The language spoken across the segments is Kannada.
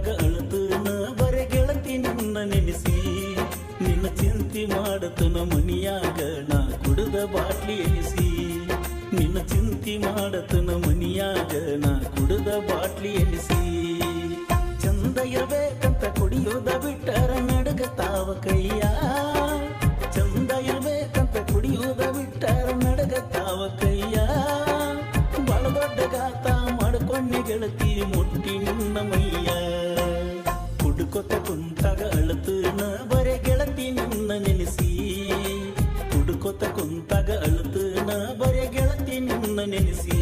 ಕುಂತಾಗ ಅಳತನ ಬರೆ ಗೆಳತಿ ನನ್ನ ನೆನೆಸಿ. ನಿನ್ನ ಚಿಂತೆ ಮಾಡತನ ಮನಿಯಾಗ ನಾ ಕುಡಿದ ಬಾಟ್ಲಿ ಎನಿಸಿ. ನಿನ್ನ ಚಿಂತೆ ಮಾಡತನ ಮನಿಯಾಗ ನಾ ಕುಡಿದ ಬಾಟ್ಲಿ ಎನಿಸಿ. ಚಂದ ಇರ್ಬೇಕಂತ ಗೆಳತಿ ಮುಟ್ಟಿ ನಿನ್ನ ಕುಡುಕೊತ ಕುಂತಾಗ ಅಳತನ ಬರೆ ಗೆಳತಿ ನಿನ್ನ ನೆನೆಸಿ. ಕುಡುಕೊತ ಕುಂತಾಗ ಅಳತನ ಬರೆ ಗೆಳತಿ ನಿನ್ನ ನೆನೆಸಿ.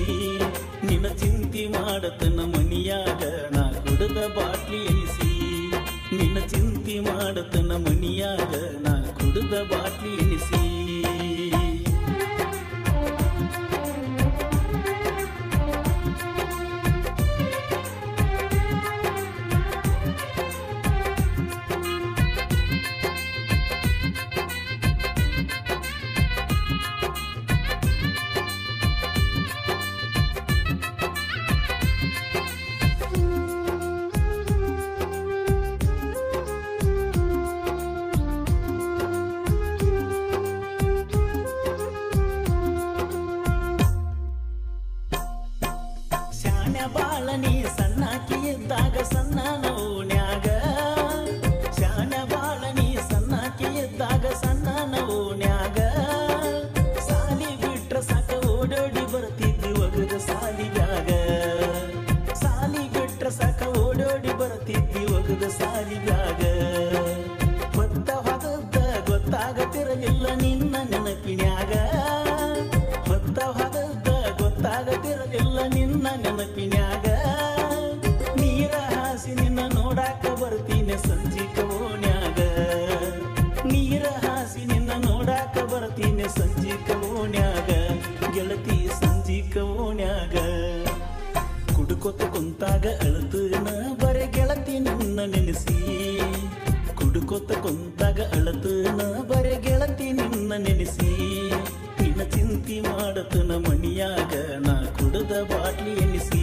ನಿನ್ನ ಚಿಂತಿ ಮಾಡತನ ಮನಿಯಾಗ ನಾ ಕುಡದ ಬಾಟ್ಲಿ ಎನಿಸಿ. ನಿನ್ನ ಚಿಂತಿ ಮಾಡತನ ಮನಿಯಾಗ ನಾ ಕುಡದ ಬಾಟ್ಲಿ ಎನಿಸಿ. ಸಣ್ಣಾಕಿ ಇದ್ದಾಗ ಸಣ್ಣ ನೋನ್ಯಾಗ ಶಾಣ್ಯ ಬಾಳ ನೀ ಸಣ್ಣಾಕಿ ಇದ್ದಾಗ ಸಣ್ಣ ನೋನ್ಯಾಗ ಸಾಲಿ ಬಿಟ್ರ ಸಾಕ ಓಡೋಡಿ ಬರ್ತಿದ್ವಿ ಒಗದ ಸಾಲಿಗಾಗ ಸಾಲಿ ಬಿಟ್ರ ಸಾಕ ಓಡೋಡಿ ಬರ್ತಿದ್ದಿ ಒಗದ ಸಾಲಿಗಾಗ ಹೊತ್ತ ಗೊತ್ತಾಗ ಗೊತ್ತಾಗತಿರಲಿಲ್ಲ ನಿನ್ನ ನೆನಪಿನ್ಯಾಗ. ಹೊತ್ತ ಹೊದದ್ದ ಗೊತ್ತಾಗತಿರಲಿಲ್ಲ ನಿನ್ನ ನೆನಪಿನ್ಯಾಗ. ಕುಡುಕೊತ ಕುಂತಾಗ ಅಳತನ ಬರೆ ಗೆಳತಿ ನಿನ್ನ ನೆನೆಸಿ. ನಿನ್ನ ಚಿಂತಿ ಮಾಡತನ ಮಣಿಯಾಗ ನಾ ಕುಡದ ಬಾಟ್ಲಿ ಎನಿಸಿ.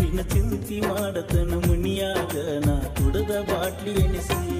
ನಿನ್ನ ಚಿಂತಿ ಮಾಡತನ ಮಣಿಯಾಗ ನಾ ಕುಡದ ಬಾಟ್ಲಿ ಎನಿಸಿ.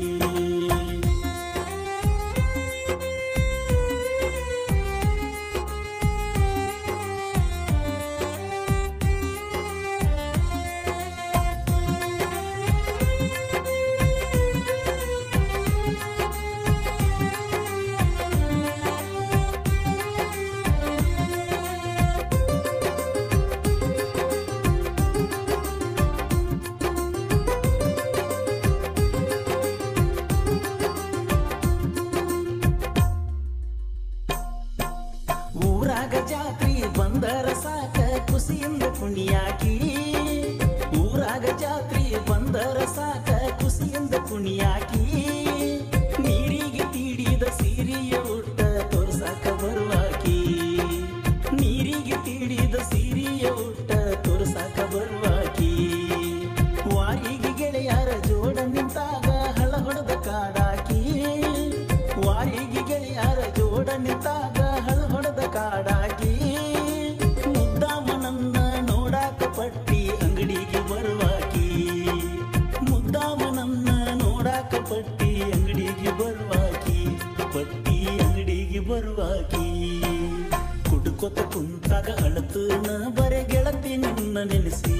ಕುಡುಕೊತ ಕುಂತಾಗ ಅಳತನ ಬರೆ ಗೆಳತಿ ನಿನ್ನ ನೆನೆಸಿ.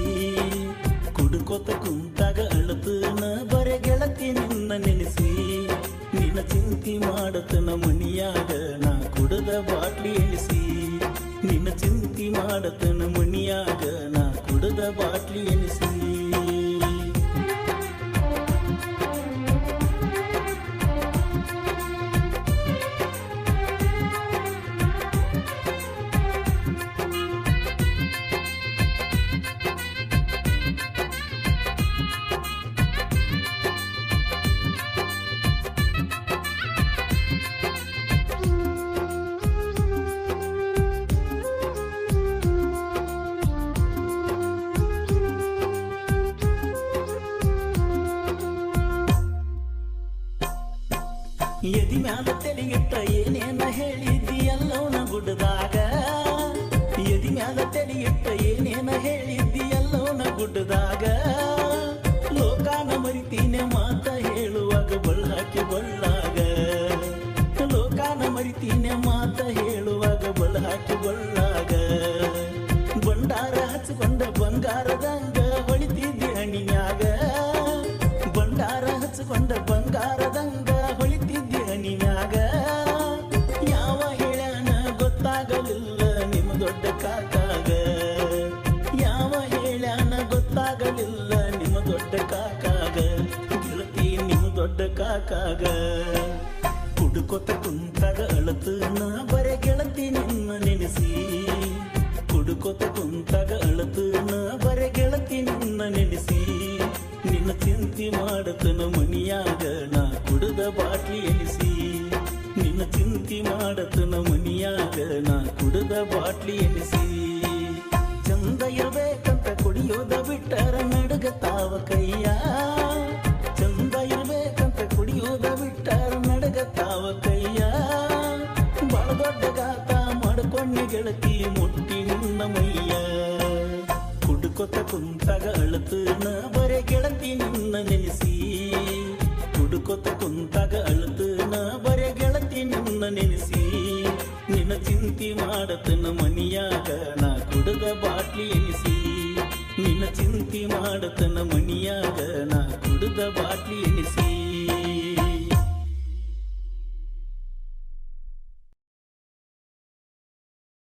ಕುಡುಕೊತ ಕುಂತಾಗ ಅಳತನ ಬರೆ ಗೆಳತಿ ನಿನ್ನ ನೆನೆಸಿ. ನಿನ್ನ ಚಿಂತಿ ಮಾಡತನ ಮನಿಯಾಗ ನಾ ಕುಡದ ಬಾಟ್ಲಿ ಎನಿಸಿ ನಿನ್ನ ಚಿಂತಿ ಮಾಡತನ ಮನಿಯಾಗ ನಾ ಕುಡದ ಬಾಟ್ಲಿ ಎನಿಸಿ ಎದಿ ಮ್ಯಾಲ ತೆಲಿಗಿಟ್ಟ ಏನೇನ ಹೇಳಿದ್ದಿ ಎಲ್ಲವನ ಗುಡ್ಡದಾಗ? ಮ್ಯಾಲ ತೆಲಿಗಿಟ್ಟ ಏನೇನ ಹೇಳಿದ್ದಿ ಎಲ್ಲೋನ ಗುಡ್ಡದಾಗ? ಲೋಕಾನ ಮರಿತೀನಿ ಮಾತ ಹೇಳುವಾಗ ಬಳ್ಳಾಕಿ ಬಳ್ಳಾಗ. ಲೋಕಾನ ಮರಿತೀನಿ ಮಾತ ಹೇಳುವಾಗ ಬಳ್ಳಾಕಿ ಬಳ್ಳಾಗ. ಬಂಡಾರ ಹಚ್ಕೊಂಡ ಬಂಗಾರದಂಗ ಹೊಳಿತಿದ್ದಿ ಹಣಿಯಾಗ ಬಂಡಾರ ಹಚ್ಚಿಕೊಂಡ ಬಂಗಾರದಂಗ ದೊಡ್ಡ ಕಾಕಾಗ ಕುಡುಕೊತ ಕುಂತಾಗ ಅಳತನ ಬರೆ ಗೆಳತಿ ನಿನ್ನ ನೆನೆಸಿ ಕುಡುಕೊತ ಕುಂತಾಗ ಅಳತನ ಬರೆ ಗೆಳತಿ ನಿನ್ನ ನೆನೆಸಿ ನಿನ್ನ ಚಿಂತಿ ಮಾಡತನ ಮನಿಯಾಗ ನಾ ಕುಡದ ಬಾಟ್ಲಿ ಎನಿಸಿ ನಿನ್ನ ಚಿಂತಿ ಮಾಡತನ ಮನಿಯಾಗ ನಾ ಕುಡದ ಬಾಟ್ಲಿ ಎನಿಸಿ ಚಂದ ಇರ್ಬೇಕಂತ ಕುಡಿಯೋದ ಬಿಟ್ಟರ ನಡಗತಾವ ಕೈಯ ಕುಡ್ಕೊತ ಕುಂತಾಗ ಅಳತನ ಬರೆ ಗೆಳತಿ ನಿನ್ನ ನೆನೆಸಿ. ಕುಡ್ಕೊತ ಕುಂತಾಗ ಅಳತನ ಬರೆ ಗೆಳತಿ ನಿನ್ನ ನೆನೆಸಿ. ನಿನ್ನ ಚಿಂತಿ ಮಾಡತನ ಮನಿಯಾಗ ನಾ ಕುಡದ ಬಾಟ್ಲಿ ಎನಿಸಿ. ನಿನ್ನ ಚಿಂತಿ ಮಾಡತನ ಮನಿಯಾಗ ನಾ ಕುಡದ ಬಾಟ್ಲಿ ಎನಿಸಿ.